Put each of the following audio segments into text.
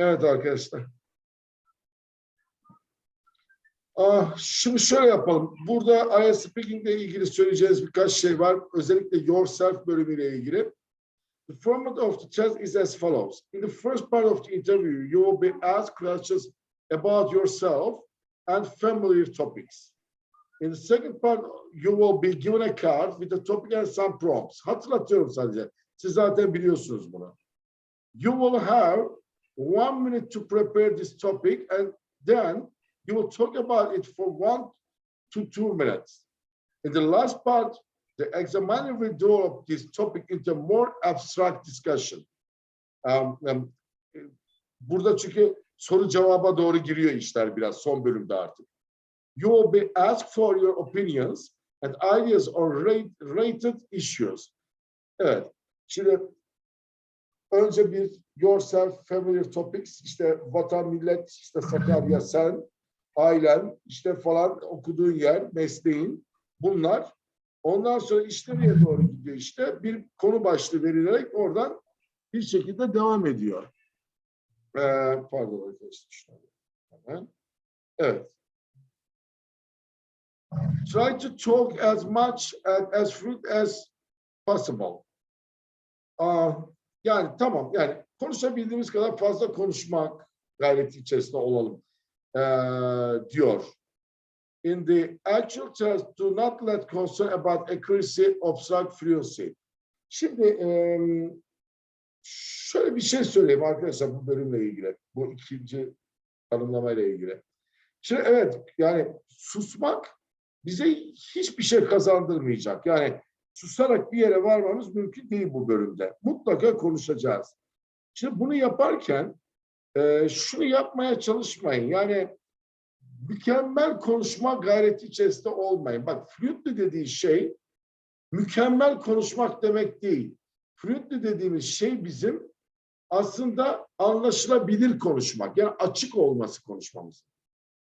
Evet arkadaşlar. Ah, şimdi şöyle yapalım. Burada IELTS Speaking ile ilgili söyleyeceğiz birkaç şey var. Özellikle Yourself bölümüyle ilgili. The format of the test is as follows. In the first part of the interview, you will be asked questions about yourself and familiar topics. In the second part, you will be given a card with a topic and some prompts. Hatırlatıyorum sadece. Siz zaten biliyorsunuz bunu. You will have one minute to prepare this topic and then you will talk about it for one to two minutes. In the last part, the examiner will develop this topic into more abstract discussion. Um, um, burada çünkü soru cevaba doğru giriyor işler biraz son bölümde artık. You will be asked for your opinions and ideas on rate, rated issues. Evet. Şimdi önce bir yourself, familiar topics, işte vatan, millet, işte Sakarya, sen, ailen, işte falan okuduğun yer, mesleğin, bunlar. Ondan sonra işte nereye doğru gidiyor işte. Bir konu başlığı verilerek oradan bir şekilde devam ediyor. Ee, pardon arkadaşlar. hemen. Evet. Try to talk as much and as fluent as possible. Aa, yani tamam yani konuşabildiğimiz kadar fazla konuşmak gayreti içerisinde olalım eee, diyor. In the actual test, do not let concern about accuracy obstruct fluency. Şimdi eee, şöyle bir şey söyleyeyim arkadaşlar bu bölümle ilgili. Bu ikinci tanımlamayla ilgili. Şimdi evet yani susmak bize hiçbir şey kazandırmayacak. Yani susarak bir yere varmamız mümkün değil bu bölümde. Mutlaka konuşacağız. Şimdi bunu yaparken e, şunu yapmaya çalışmayın. Yani mükemmel konuşma gayreti içerisinde olmayın. Bak fluently dediği şey mükemmel konuşmak demek değil. Fluently dediğimiz şey bizim aslında anlaşılabilir konuşmak. Yani açık olması konuşmamız.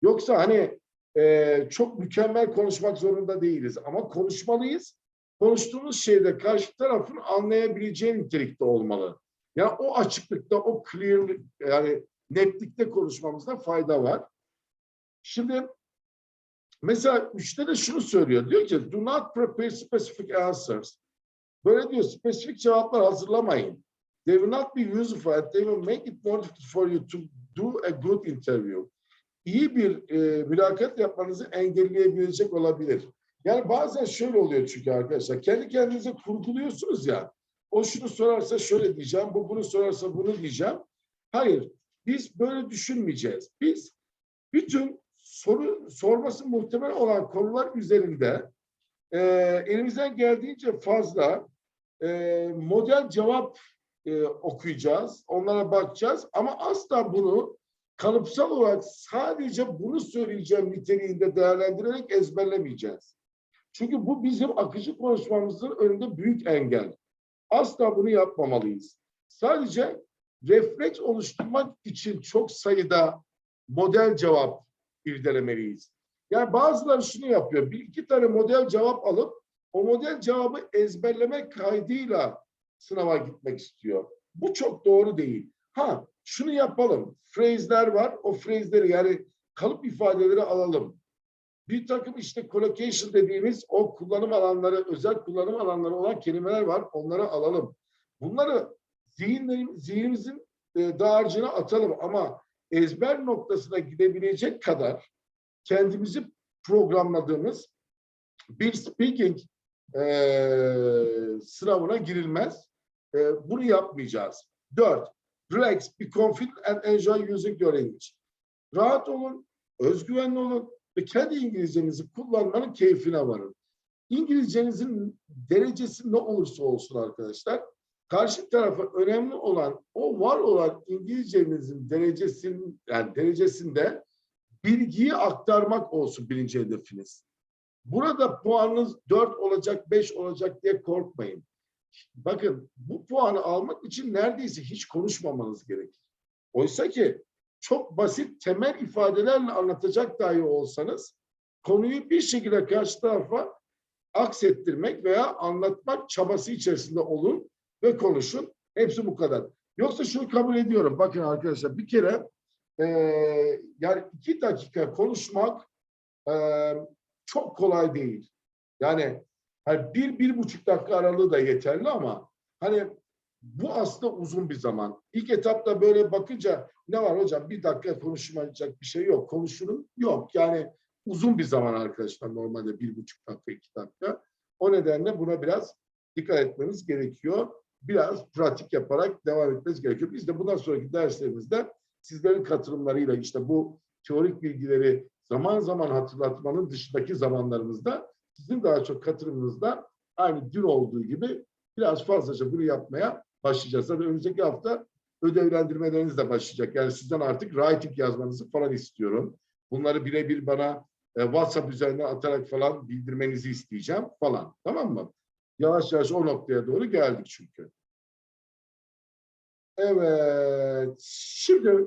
Yoksa hani e, çok mükemmel konuşmak zorunda değiliz ama konuşmalıyız konuştuğumuz şeyde karşı tarafın anlayabileceği nitelikte olmalı. Yani o açıklıkta, o clear, yani netlikte konuşmamızda fayda var. Şimdi mesela üçte de şunu söylüyor. Diyor ki do not prepare specific answers. Böyle diyor spesifik cevaplar hazırlamayın. They will not be useful and they will make it more difficult for you to do a good interview. İyi bir e, mülakat yapmanızı engelleyebilecek olabilir. Yani bazen şöyle oluyor çünkü arkadaşlar. Kendi kendinize kurguluyorsunuz ya. O şunu sorarsa şöyle diyeceğim, bu bunu sorarsa bunu diyeceğim. Hayır, biz böyle düşünmeyeceğiz. Biz bütün soru sorması muhtemel olan konular üzerinde e, elimizden geldiğince fazla e, model cevap e, okuyacağız, onlara bakacağız ama asla bunu kalıpsal olarak sadece bunu söyleyeceğim niteliğinde değerlendirerek ezberlemeyeceğiz. Çünkü bu bizim akıcı konuşmamızın önünde büyük engel. Asla bunu yapmamalıyız. Sadece refleks oluşturmak için çok sayıda model cevap irdelemeliyiz. Yani bazıları şunu yapıyor. Bir iki tane model cevap alıp o model cevabı ezberlemek kaydıyla sınava gitmek istiyor. Bu çok doğru değil. Ha şunu yapalım. Frezler var. O frezleri yani kalıp ifadeleri alalım bir takım işte collocation dediğimiz o kullanım alanları, özel kullanım alanları olan kelimeler var. Onları alalım. Bunları zihinlerim, zihnimizin e, dağarcığına atalım ama ezber noktasına gidebilecek kadar kendimizi programladığımız bir speaking e, sınavına girilmez. E, bunu yapmayacağız. Dört, relax, be confident and enjoy using your English. Rahat olun, özgüvenli olun, ve kendi İngilizcenizi kullanmanın keyfine varın. İngilizcenizin derecesi ne olursa olsun arkadaşlar, karşı tarafa önemli olan o var olan İngilizcenizin derecesinin yani derecesinde bilgiyi aktarmak olsun birinci hedefiniz. Burada puanınız 4 olacak, 5 olacak diye korkmayın. Bakın bu puanı almak için neredeyse hiç konuşmamanız gerekir. Oysa ki çok basit temel ifadelerle anlatacak dahi olsanız konuyu bir şekilde karşı tarafa aksettirmek veya anlatmak çabası içerisinde olun ve konuşun. Hepsi bu kadar. Yoksa şunu kabul ediyorum. Bakın arkadaşlar bir kere eee, yani iki dakika konuşmak eee, çok kolay değil. Yani hani bir, bir buçuk dakika aralığı da yeterli ama hani bu aslında uzun bir zaman. İlk etapta böyle bakınca ne var hocam bir dakika konuşmayacak bir şey yok. Konuşunun yok. Yani uzun bir zaman arkadaşlar normalde bir buçuk dakika iki dakika. O nedenle buna biraz dikkat etmeniz gerekiyor. Biraz pratik yaparak devam etmeniz gerekiyor. Biz de bundan sonraki derslerimizde sizlerin katılımlarıyla işte bu teorik bilgileri zaman zaman hatırlatmanın dışındaki zamanlarımızda sizin daha çok katılımınızda aynı dün olduğu gibi biraz fazlaca bunu yapmaya başlayacağız. Zaten önümüzdeki hafta ödevlendirmeleriniz de başlayacak. Yani sizden artık writing yazmanızı falan istiyorum. Bunları birebir bana e, WhatsApp üzerinden atarak falan bildirmenizi isteyeceğim falan. Tamam mı? Yavaş yavaş o noktaya doğru geldik çünkü. Evet. Şimdi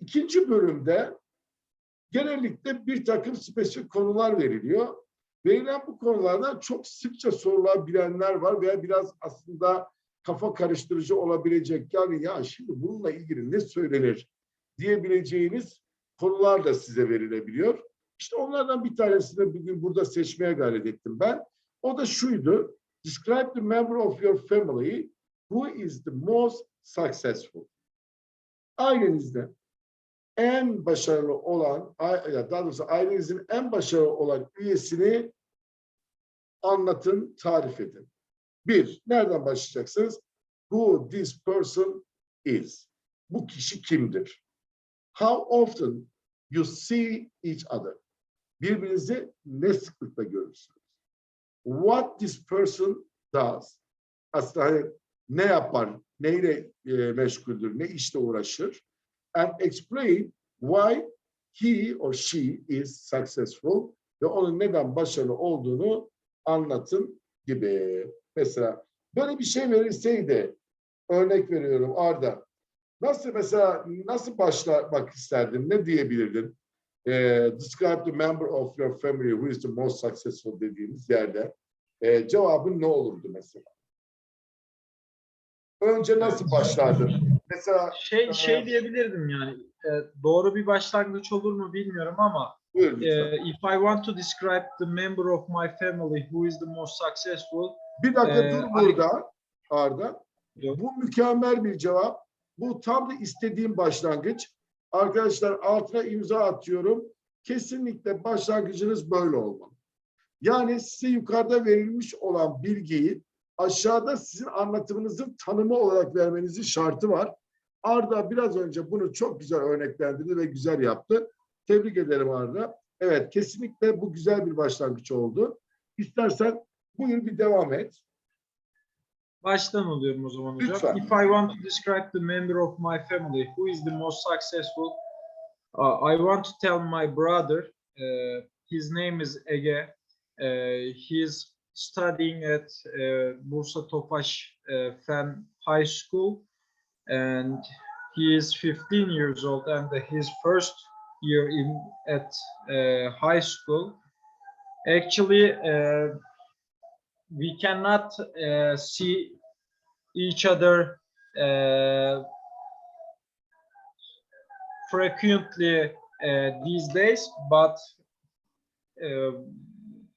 ikinci bölümde genellikle bir takım spesifik konular veriliyor. Verilen bu konulardan çok sıkça sorular bilenler var veya biraz aslında kafa karıştırıcı olabilecek. Yani ya şimdi bununla ilgili ne söylenir diyebileceğiniz konular da size verilebiliyor. İşte onlardan bir tanesini bugün burada seçmeye gayret ettim ben. O da şuydu. Describe the member of your family who is the most successful. Ailenizde en başarılı olan, ya daha doğrusu ailenizin en başarılı olan üyesini anlatın, tarif edin. Bir, nereden başlayacaksınız? Who this person is. Bu kişi kimdir? How often you see each other. Birbirinizi ne sıklıkla görürsünüz? What this person does. Aslında hani ne yapar, neyle e, meşguldür, ne işle uğraşır. And explain why he or she is successful ve onun neden başarılı olduğunu anlatın gibi. Mesela böyle bir şey verilseydi, örnek veriyorum Arda, nasıl mesela nasıl başlamak isterdin, ne diyebilirdin? Ee, describe the member of your family who is the most successful dediğimiz yerde ee, cevabın ne olurdu mesela? Önce nasıl başlardın? Mesela Şey şey diyebilirdim yani. e, doğru bir başlangıç olur mu bilmiyorum ama buyur lütfen. e, if I want to describe the member of my family who is the most successful Bir dakika Ee, dur burada Arda. Bu mükemmel bir cevap. Bu tam da istediğim başlangıç. Arkadaşlar altına imza atıyorum. Kesinlikle başlangıcınız böyle olmalı. Yani size yukarıda verilmiş olan bilgiyi aşağıda sizin anlatımınızın tanımı olarak vermenizin şartı var. Arda biraz önce bunu çok güzel örneklendirdi ve güzel yaptı. Tebrik ederim Arda. Evet kesinlikle bu güzel bir başlangıç oldu. İstersen buyur bir devam et. baştan alıyorum o zaman hocam. Lütfen. If I want to describe the member of my family who is the most successful uh, I want to tell my brother uh, his name is Ege uh, he is studying at uh, Bursa Tofaş uh, Fen High School and he is 15 years old and his first year in at uh, high school. Actually uh, we cannot uh, see each other uh, frequently uh, these days but uh,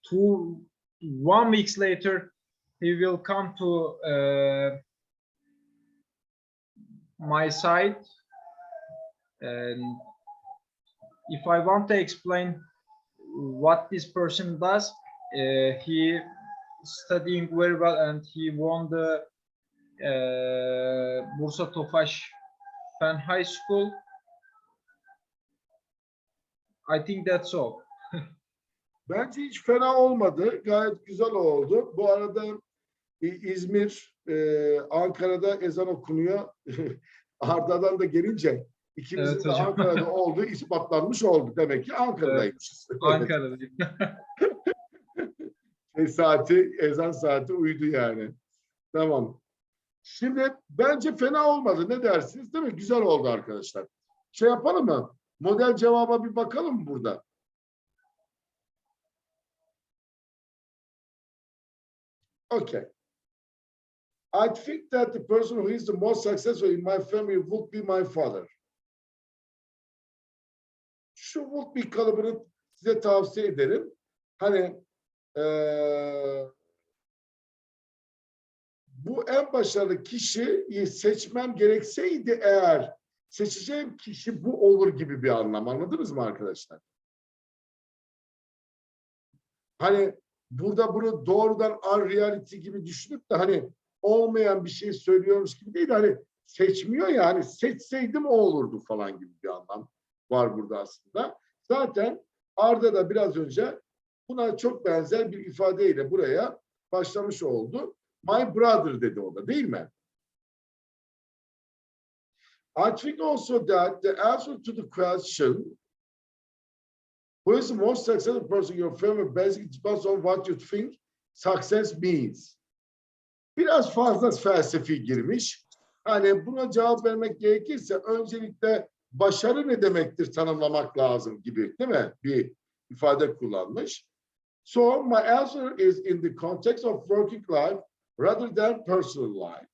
two one weeks later he will come to my side and if i want to explain what this person does uh, he studying very well and he won the uh, Bursa Tofaş Fen High School. I think that's all. Bence hiç fena olmadı. Gayet güzel oldu. Bu arada İ- İzmir, e, Ankara'da ezan okunuyor. Arda'dan da gelince ikimizin Evet de hocam. Ankara'da olduğu ispatlanmış oldu. Demek ki Ankara'daymışız. Evet. Ankara'dayım. Şey saati, ezan saati uydu yani. Tamam. Şimdi bence fena olmadı. Ne dersiniz? Değil mi? Güzel oldu arkadaşlar. Şey yapalım mı? Model cevaba bir bakalım mı burada? Okey. I think that the person who is the most successful in my family would be my father. Şu would be kalıbını size tavsiye ederim. Hani eee, bu en başarılı kişiyi seçmem gerekseydi eğer seçeceğim kişi bu olur gibi bir anlam. Anladınız mı arkadaşlar? Hani burada bunu doğrudan unreality gibi düşünüp de hani olmayan bir şey söylüyormuş gibi değil de hani seçmiyor ya hani seçseydim o olurdu falan gibi bir anlam var burada aslında. Zaten Arda da biraz önce buna çok benzer bir ifadeyle buraya başlamış oldu. My brother dedi o da değil mi? I think also that the answer to the question who is the most successful person in your family basically depends on what you think success means. Biraz fazla felsefi girmiş. Hani buna cevap vermek gerekirse öncelikle başarı ne demektir tanımlamak lazım gibi değil mi? Bir ifade kullanmış. So my answer is in the context of working life rather than personal life.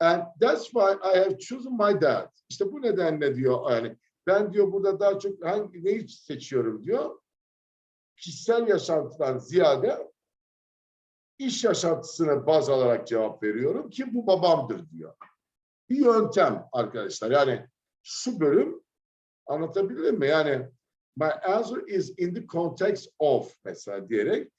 And that's why I have chosen my dad. İşte bu nedenle diyor yani ben diyor burada daha çok hangi neyi seçiyorum diyor. Kişisel yaşantıdan ziyade iş yaşantısını baz alarak cevap veriyorum ki bu babamdır diyor. Bir yöntem arkadaşlar. Yani şu bölüm anlatabildim mi? Yani my answer is in the context of mesela diyerek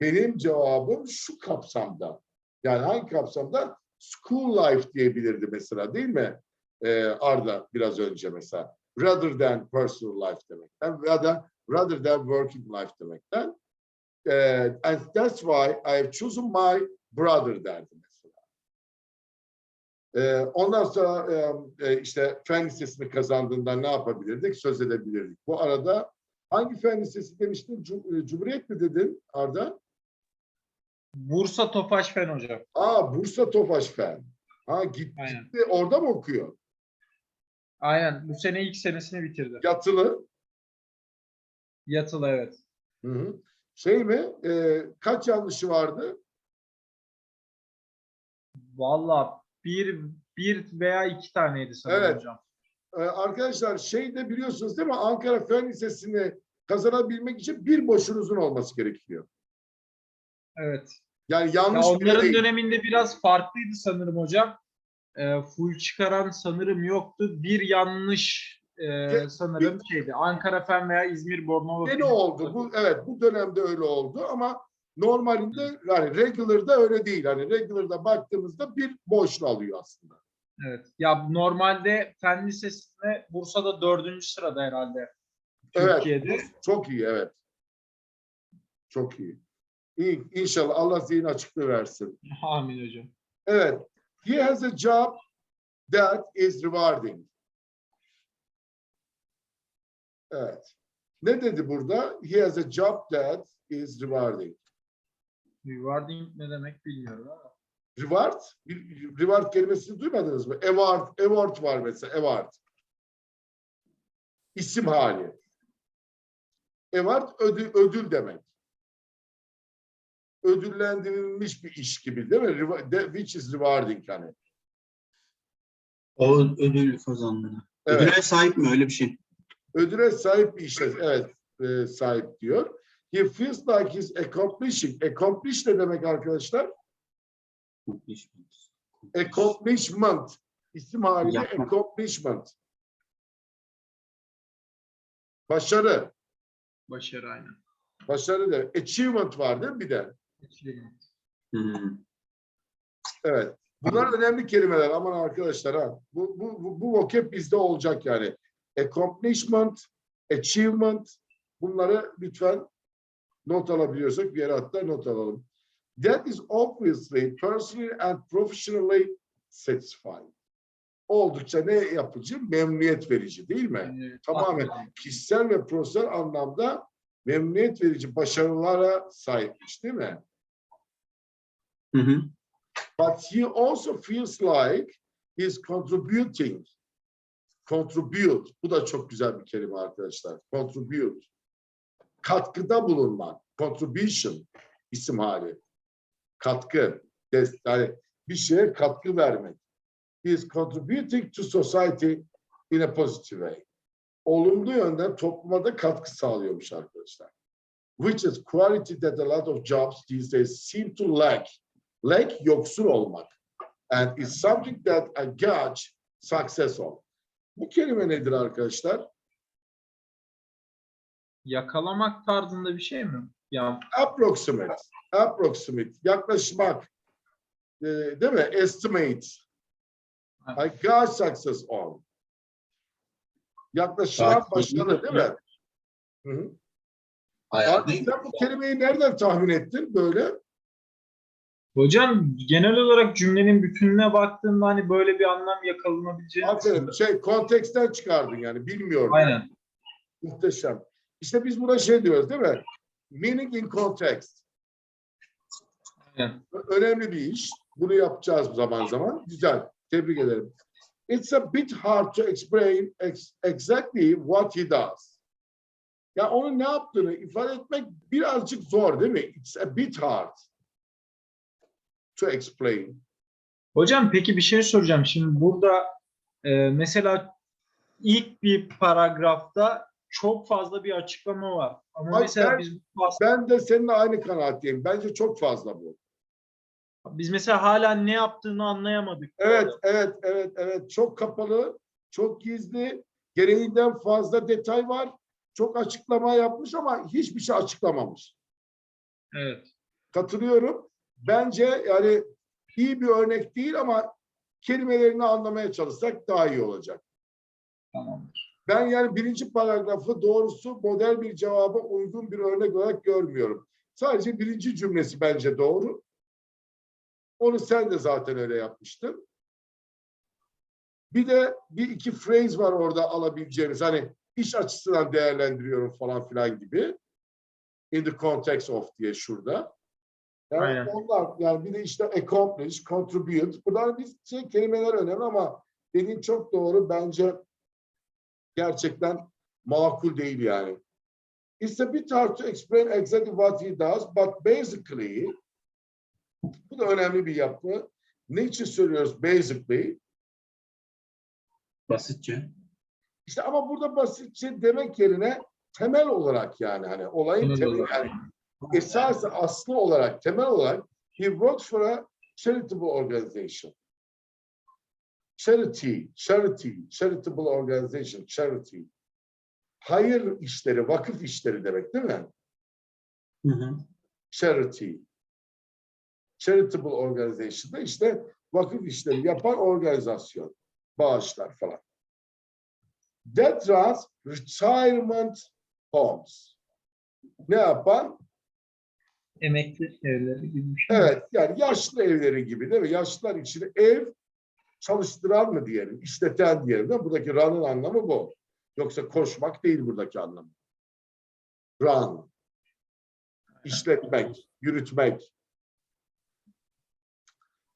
benim cevabım şu kapsamda. Yani hangi kapsamda? School life diyebilirdi mesela değil mi? Ee, Arda biraz önce mesela. Rather than personal life demekten ya da rather than working life demekten. Ee, and that's why I have chosen my brother derdi Ee, ondan sonra e, e, işte fen lisesini kazandığında ne yapabilirdik? Söz edebilirdik. Bu arada hangi fen lisesi demiştin? E, Cumhuriyet mi dedin Arda? Bursa Tofaş Fen hocam. Aa Bursa Tofaş Fen. Ha gitti Aynen. orada mı okuyor? Aynen. Bu sene ilk senesini bitirdi. Yatılı. Yatılı evet. Hı hı. Şey mi? e, kaç yanlışı vardı? Valla bir, bir veya iki taneydi sanırım Evet. hocam. Ee, arkadaşlar şey de biliyorsunuz değil mi? Ankara Fen Lisesi'ni kazanabilmek için bir boşunuzun olması gerekiyor. Evet. Yani Ya yanlış bile onların değil. döneminde biraz farklıydı sanırım hocam. Ee, full çıkaran sanırım yoktu. Bir yanlış e, sanırım şeydi. Ankara Fen veya İzmir Bornova Yeni oldu. Bu evet bu dönemde öyle oldu ama normalinde yani regular'da öyle değil. Hani regular'da baktığımızda bir boşluğu alıyor aslında. Evet. Ya normalde Fen Lisesi'ne Bursa'da dördüncü sırada herhalde. Evet. Türkiye'de. Çok iyi evet. Çok iyi. İyi, inşallah Allah zihin açıklığı versin. Amin hocam. Evet. He has a job that is rewarding. Evet. Ne dedi burada? He has a job that is rewarding. Rewarding ne demek bilmiyorum ama. Reward, bir reward kelimesini duymadınız mı? Award, award var mesela, award. İsim hali. Award ödül, ödül demek. Ödüllendirilmiş bir iş gibi değil mi? Which is rewarding hani. O ödül kazandı. Evet. Ödüle sahip mi öyle bir şey? ödüle sahip bir işe evet e, sahip diyor. He feels like he's accomplishing. Accomplish ne demek arkadaşlar? Accomplishment. İsim haliyle Yapmak. accomplishment. Başarı. Başarı aynen. Başarı da. Achievement var değil mi bir de? Hmm. Evet. Bunlar önemli kelimeler aman arkadaşlar ha. Bu, bu, bu, bu vocab bizde olacak yani. Accomplishment, achievement bunları lütfen not alabiliyorsak bir yere hatta not alalım. That is obviously personally and professionally satisfying. Oldukça ne yapıcı? Memnuniyet verici değil mi? Yani Tamamen kişisel ve profesyonel anlamda memnuniyet verici başarılara sahipmiş değil mi? Hı hı. But he also feels like he's contributing. Contribute. Bu da çok güzel bir kelime arkadaşlar. Contribute. Katkıda bulunmak. Contribution isim hali. Katkı. Des- Yani bir şeye katkı vermek. He is contributing to society in a positive way. Olumlu yönden topluma da katkı sağlıyormuş arkadaşlar. Which is quality that a lot of jobs these days seem to lack. Lack yoksul olmak. And is something that I gauge success on. Bu kelime nedir arkadaşlar? Yakalamak tarzında bir şey mi? Ya approximate, approximate, yaklaşmak, e, değil mi? Estimate. I got success on. Yaklaşan başarı değil mi? Hı hı. Abi sen bu kelimeyi nereden tahmin ettin böyle? hocam genel olarak cümlenin bütününe baktığında hani böyle bir anlam yakalanabileceğini Aferin. Şey konteksten çıkardın yani bilmiyorum. Aynen. Muhteşem. İşte biz buna şey diyoruz değil mi? Meaning in context. Aynen. önemli bir iş. Bunu yapacağız zaman zaman. Güzel. Tebrik ederim. It's a bit hard to explain ex- exactly what he does. Ya onun ne yaptığını ifade etmek birazcık zor değil mi? It's a bit hard to explain. Hocam peki bir şey soracağım. Şimdi burada e, mesela ilk bir paragrafta çok fazla bir açıklama var. Ama Ay, mesela ben- biz Ben de seninle aynı kanaatteyim. Bence çok fazla bu. biz mesela hala ne yaptığını anlayamadık. Evet, evet, evet, evet. Çok kapalı, çok gizli, gereğinden fazla detay var. Çok açıklama yapmış ama hiçbir şey açıklamamış. Evet. Katılıyorum. Bence yani iyi bir örnek değil ama kelimelerini anlamaya çalışsak daha iyi olacak. Tamamdır. Ben yani birinci paragrafı doğrusu model bir cevaba uygun bir örnek olarak görmüyorum. Sadece birinci cümlesi bence doğru. Onu sen de zaten öyle yapmıştın. Bir de bir iki phrase var orada alabileceğimiz. Hani iş açısından değerlendiriyorum falan filan gibi. In the context of diye şurada. Yani Aynen. onlar yani bir de işte accomplish, contribute. Bunlar bir şey kelimeler önemli ama dediğin çok doğru. Bence gerçekten makul değil yani. It's a bit hard to explain exactly what he does, but basically bu da önemli bir yapı. Ne için söylüyoruz basically? Basitçe. İşte ama burada basitçe demek yerine temel olarak yani hani olayın Temel yani esas aslı olarak temel olarak he works for a charitable organization. Charity, charity, charitable organization, charity. Hayır işleri, vakıf işleri demek değil mi? Hı hı. Charity. Charitable organization'da işte vakıf işleri yapan organizasyon. Bağışlar falan. That runs retirement homes. Ne yapan? Emekli evleri gibi bir şey. Evet, yani yaşlı evleri gibi değil mi? Yaşlılar için ev çalıştıran mı diyelim, işleten diyelim. Mi? Buradaki run'ın anlamı bu. Yoksa koşmak değil buradaki anlamı. Run. İşletmek, yürütmek.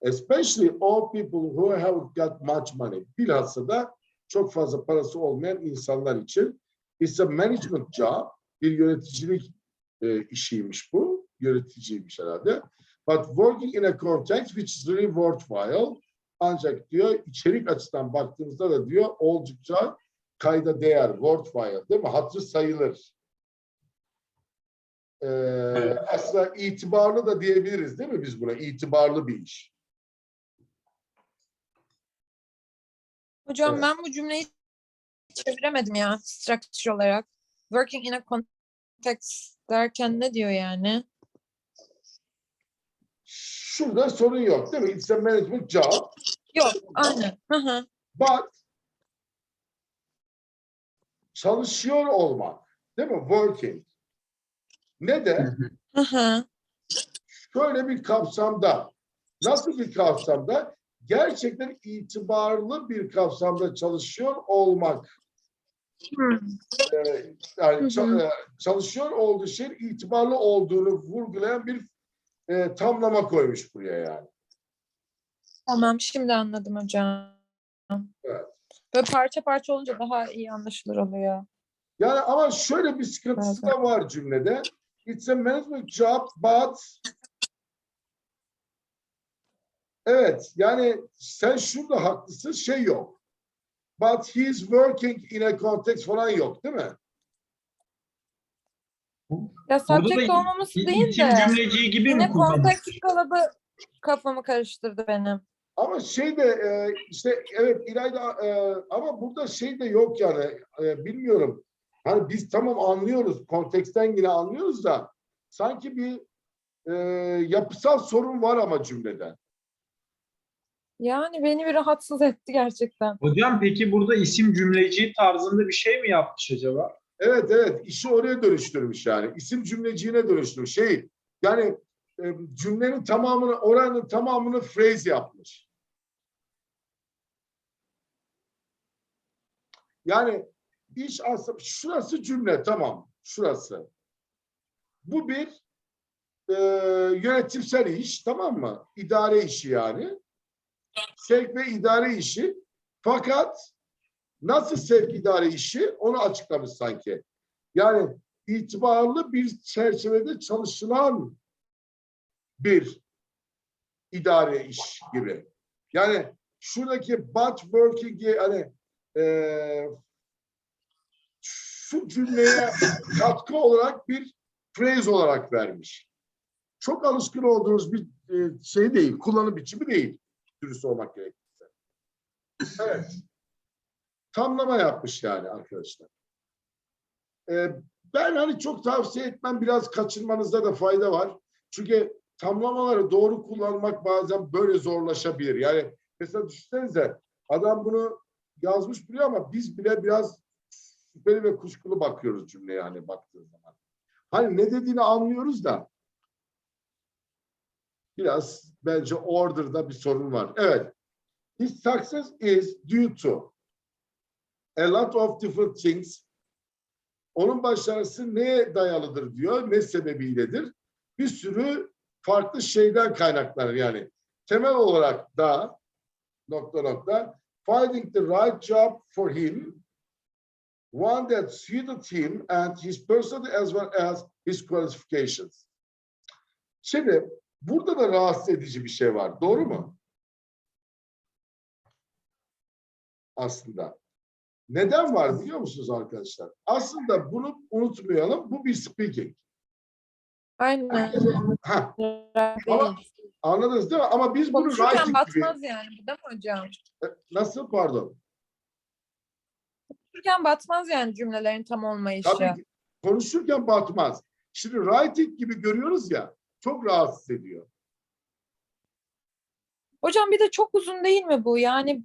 Especially all people who have got much money. Bilhassa da çok fazla parası olmayan insanlar için it's a management job. Bir yöneticilik e, işiymiş bu. Yöneticiymiş herhalde. But working in a context which is really worthwhile. Ancak diyor içerik açısından baktığımızda da diyor oldukça kayda değer, worthwhile değil mi? Hatırı sayılır. Ee, Aslında itibarlı da diyebiliriz değil mi biz buna? İtibarlı bir iş. Hocam Evet. ben bu cümleyi çeviremedim ya structure olarak. Working in a context derken ne diyor yani? Şurada sorun yok değil mi? It's a management job. Yok, aynen. Hı hı. But çalışıyor olmak değil mi? Working. Ne de? Hı hı. Hı hı. şöyle bir kapsamda, nasıl bir kapsamda? Gerçekten itibarlı bir kapsamda çalışıyor olmak. Hmm. Ee, yani Hı hı. e, çalışıyor olduğu şey itibarlı olduğunu vurgulayan bir e, tamlama koymuş buraya yani. Tamam, şimdi anladım hocam. Evet. Böyle parça parça olunca daha iyi anlaşılır oluyor. Yani ama şöyle bir sıkıntısı da var cümlede. It's a management job but Evet, yani sen şurada haklısın, şey yok. But he is working in a context falan yok, değil mi? Ya Burada da subject olmaması değil İsim de cümleciği gibi yine mi kullanmış? kontekst kalıbı kafamı karıştırdı benim. Ama şey de e, işte evet İlayda e, ama burada şey de yok yani e, bilmiyorum. Hani biz tamam anlıyoruz, konteksten yine anlıyoruz da sanki bir e, yapısal sorun var ama cümlede. Yani beni bir rahatsız etti gerçekten. Hocam peki burada isim cümleciği tarzında bir şey mi yapmış acaba? Evet evet işi oraya dönüştürmüş yani. İsim cümleciğine dönüştürmüş. Şey yani e, cümlenin tamamını oranın tamamını phrase yapmış. Yani iş aslında şurası cümle tamam şurası. Bu bir e, yönetimsel iş tamam mı? İdare işi yani. Sevk ve idare işi. Fakat nasıl sevk idare işi onu açıklamış sanki. Yani itibarlı bir çerçevede çalışılan bir idare iş gibi. Yani şuradaki but working'i hani eee şu cümleye katkı olarak bir phrase olarak vermiş. Çok alışkın olduğunuz bir e, şey değil, kullanım biçimi değil. Dürüst olmak gerekirse. Evet. Tamlama yapmış yani arkadaşlar. Ee, ben hani çok tavsiye etmem biraz kaçırmanızda da fayda var. Çünkü tamlamaları doğru kullanmak bazen böyle zorlaşabilir. Yani mesela düşünsenize adam bunu yazmış biliyor ama biz bile biraz şüpheli ve kuşkulu bakıyoruz cümleye hani baktığı zaman. Hani ne dediğini anlıyoruz da biraz bence order'da bir sorun var. Evet. His success is due to a lot of different things. Onun başarısı neye dayalıdır diyor, ne sebebiyledir? Bir sürü farklı şeyden kaynaklanır yani. Temel olarak da nokta nokta finding the right job for him one that suited him and his personality as well as his qualifications. Şimdi burada da rahatsız edici bir şey var. Doğru mu? Aslında. Neden var biliyor musunuz arkadaşlar? Aslında bunu unutmayalım. Bu bir speaking. Aynen. Heh, Değil. anladınız değil mi? Ama biz bunu writing gibi... batmaz yani bu değil mi hocam? Nasıl pardon? Konuşurken batmaz yani cümlelerin tam olmayışı. Tabii ki konuşurken batmaz. Şimdi writing gibi görüyoruz ya çok rahatsız ediyor. Hocam bir de çok uzun değil mi bu? Yani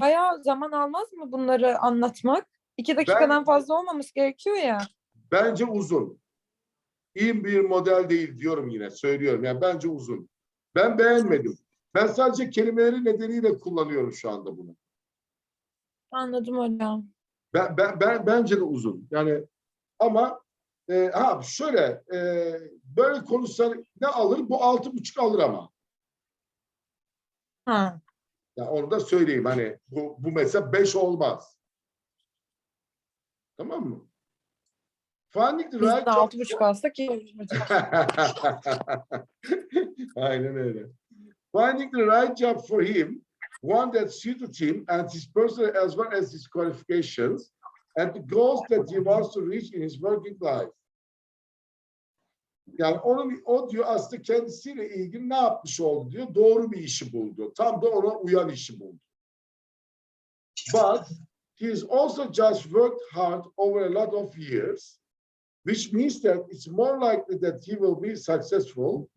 bayağı zaman almaz mı bunları anlatmak? İki dakikadan fazla olmaması gerekiyor ya. Bence uzun. İyi bir model değil diyorum yine söylüyorum. Yani bence uzun. Ben beğenmedim. Ben sadece kelimeleri nedeniyle kullanıyorum şu anda bunu. Anladım hocam. Ben, ben, ben bence de uzun. Yani ama e, ha şöyle e, böyle konuşsan ne alır? Bu altı buçuk alır ama. Ha. Ya onu da söyleyeyim hani bu, bu mesela beş olmaz. Tamam mı? Biz right de job- altı buçuk alsak iyi. Aynen öyle. Finding the right job for him, one that suited him and his personal as well as his qualifications and the goals that he wants to reach in his working life. Yani onun o diyor aslında kendisiyle ilgili ne yapmış oldu diyor. Doğru bir işi buldu. Tam da ona uyan işi buldu. But he has also just worked hard over a lot of years, which means that it's more likely that he will be successful.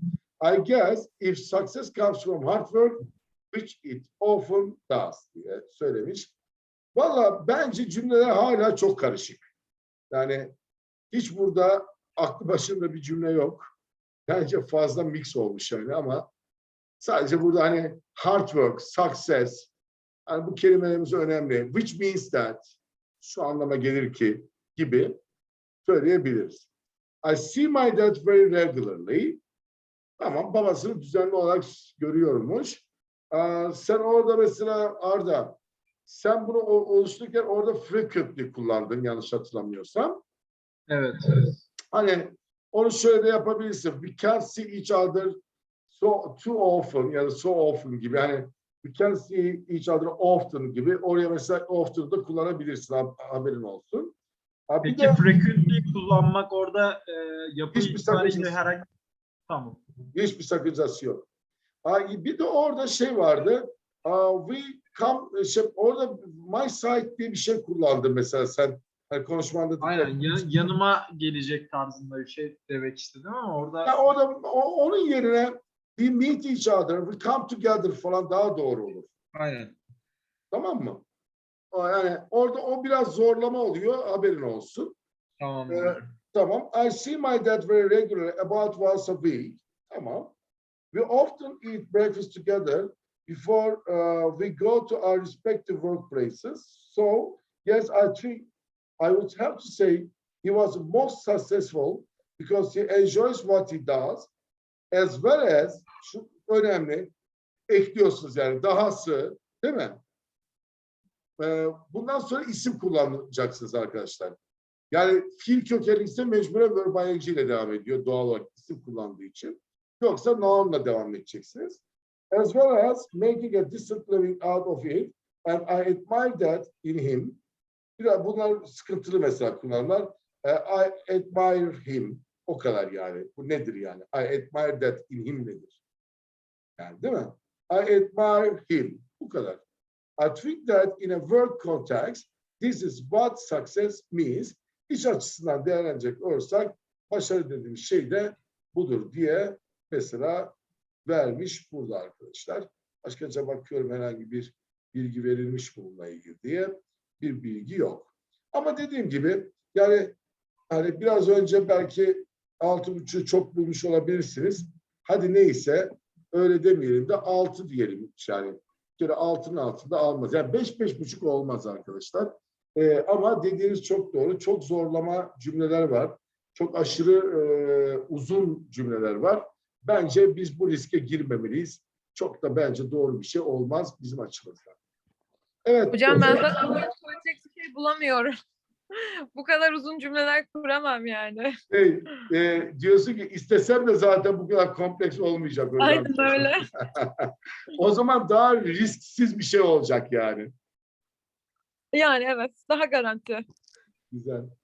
I guess if success comes from hard work, which it often does diye söylemiş. Valla bence cümleler hala çok karışık. Yani hiç burada aklı başında bir cümle yok. Bence fazla mix olmuş yani ama sadece burada hani hard work, success, hani bu kelimelerimiz önemli. Which means that, şu anlama gelir ki gibi söyleyebiliriz. I see my dad very regularly. Tamam, babasını düzenli olarak görüyormuş. Aa, sen orada mesela Arda, sen bunu oluştururken orada frequently kullandın yanlış hatırlamıyorsam. Evet. Hani onu şöyle de yapabilirsin. We can't see each other so too often ya da so often gibi hani we can see each other often gibi oraya mesela often da kullanabilirsin ha- haberin olsun. Ha, Peki de frequently kullanmak orada e, yapı Hiçbir sakıncası. herhangi Tamam. hiçbir sakıncası yok. Ha, bir de orada şey vardı. Uh, we come, şey, orada my side diye bir şey kullandın mesela sen hani konuşmanda. Aynen ya- etmişsin. yanıma gelecek tarzında bir şey demek istedim ama orada Ya orada o- onun yerine we meet each other, we come together falan daha doğru olur. aynen. Tamam mı? Yani orada o biraz zorlama oluyor haberin olsun. Tamam. Ee, Tamam. I see my dad very regularly, about once a week. Tamam. We often eat breakfast together before uh, we go to our respective workplaces. So, yes, I think I would have to say he was most successful because he enjoys what he does as well as şu önemli ekliyorsunuz yani dahası değil mi? Ee, bundan sonra isim kullanacaksınız arkadaşlar. Yani fiil kökenli ise mecburen verb ing ile devam ediyor doğal olarak isim kullandığı için. Yoksa noun'la devam edeceksiniz. As well as making a decent living out of it and I admire that in him. Biraz bunlar sıkıntılı mesela kullanımlar. Ee, I admire him. O kadar yani. Bu nedir yani? I admire that in him nedir? Yani değil mi? I admire him. Bu kadar. I think that in a work context, this is what success means. İş açısından değerlenecek olursak başarı dediğimiz şey de budur diye mesela vermiş burada arkadaşlar. Başkaca bakıyorum herhangi bir bilgi verilmiş bununla ilgili diye bir bilgi yok. Ama dediğim gibi yani hani biraz önce belki altı buçuğu çok bulmuş olabilirsiniz. Hadi neyse öyle demeyelim de altı diyelim yani. Kere altının altında almaz. Yani beş, beş buçuk olmaz arkadaşlar. Ee, ama dediğiniz çok doğru. Çok zorlama cümleler var. Çok aşırı e, uzun cümleler var. Bence biz bu riske girmemeliyiz. Çok da bence doğru bir şey olmaz bizim açımızdan. Evet. Hocam ben zaten söyleyecek bir şey bulamıyorum. Bu kadar uzun cümleler kuramam yani. Şey, e, diyorsun ki istesem de zaten bu kadar kompleks olmayacak. hocam. Aynen öyle. o zaman daha risksiz bir şey olacak yani. Yani evet daha garanti. Güzel.